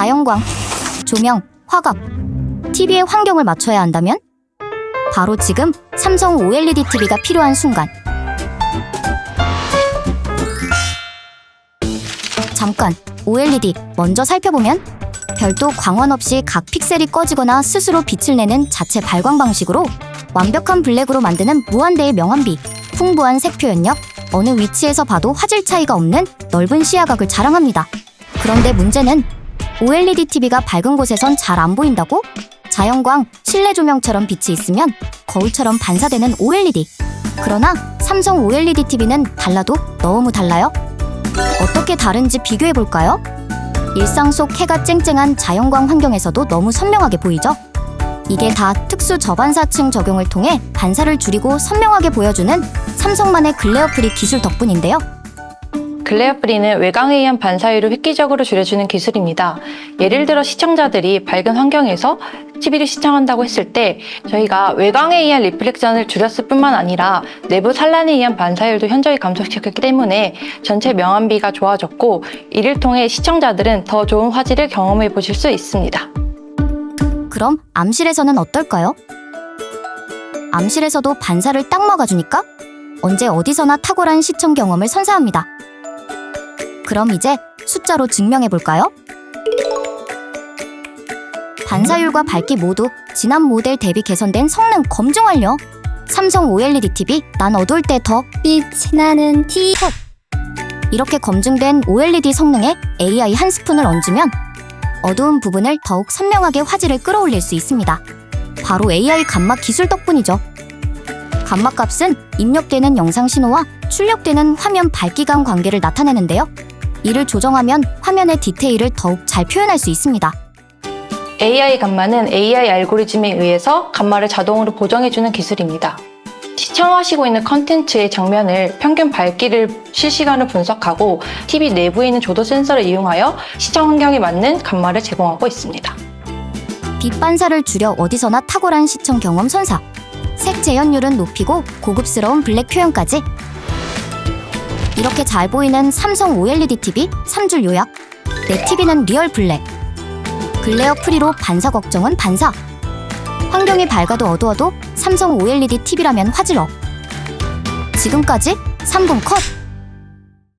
자연광, 조명, 화각, TV의 환경을 맞춰야 한다면? 바로 지금 삼성 OLED TV가 필요한 순간. 잠깐, OLED 먼저 살펴보면 별도 광원 없이 각 픽셀이 꺼지거나 스스로 빛을 내는 자체 발광 방식으로 완벽한 블랙으로 만드는 무한대의 명암비, 풍부한 색 표현력, 어느 위치에서 봐도 화질 차이가 없는 넓은 시야각을 자랑합니다. 그런데 문제는 OLED TV가 밝은 곳에선 잘 안 보인다고? 자연광, 실내 조명처럼 빛이 있으면 거울처럼 반사되는 OLED. 그러나 삼성 OLED TV는 달라도 너무 달라요. 어떻게 다른지 비교해 볼까요? 일상 속 해가 쨍쨍한 자연광 환경에서도 너무 선명하게 보이죠? 이게 다 특수 저반사층 적용을 통해 반사를 줄이고 선명하게 보여주는 삼성만의 글레어 프리 기술 덕분인데요. 글레어 프리는 외광에 의한 반사율을 획기적으로 줄여주는 기술입니다. 예를 들어 시청자들이 밝은 환경에서 TV를 시청한다고 했을 때 저희가 외광에 의한 리플렉션을 줄였을 뿐만 아니라 내부 산란에 의한 반사율도 현저히 감소시켰기 때문에 전체 명암비가 좋아졌고 이를 통해 시청자들은 더 좋은 화질을 경험해 보실 수 있습니다. 그럼 암실에서는 어떨까요? 암실에서도 반사를 딱 막아주니까 언제 어디서나 탁월한 시청 경험을 선사합니다. 그럼 이제 숫자로 증명해 볼까요? 반사율과 밝기 모두 지난 모델 대비 개선된 성능 검증 완료. 삼성 OLED TV 난 어두울 때 더 빛이 나는 티 이렇게 검증된 OLED 성능에 AI 한 스푼을 얹으면 어두운 부분을 더욱 선명하게 화질을 끌어올릴 수 있습니다. 바로 AI 감막 기술 덕분이죠. 감막 값은 입력되는 영상 신호와 출력되는 화면 밝기감 관계를 나타내는데요. 이를 조정하면 화면의 디테일을 더욱 잘 표현할 수 있습니다. AI 감마는 AI 알고리즘에 의해서 감마를 자동으로 보정해주는 기술입니다. 시청하시고 있는 컨텐츠의 장면을 평균 밝기를 실시간으로 분석하고 TV 내부에 있는 조도 센서를 이용하여 시청 환경에 맞는 감마를 제공하고 있습니다. 빛 반사를 줄여 어디서나 탁월한 시청 경험 선사. 색 재현율은 높이고 고급스러운 블랙 표현까지. 이렇게 잘 보이는 삼성 OLED TV 3줄 요약. 내 TV는 리얼 블랙. 글레어 프리로 반사 걱정은 반사. 환경이 밝아도 어두워도 삼성 OLED TV라면 화질 업. 지금까지 3분 컷.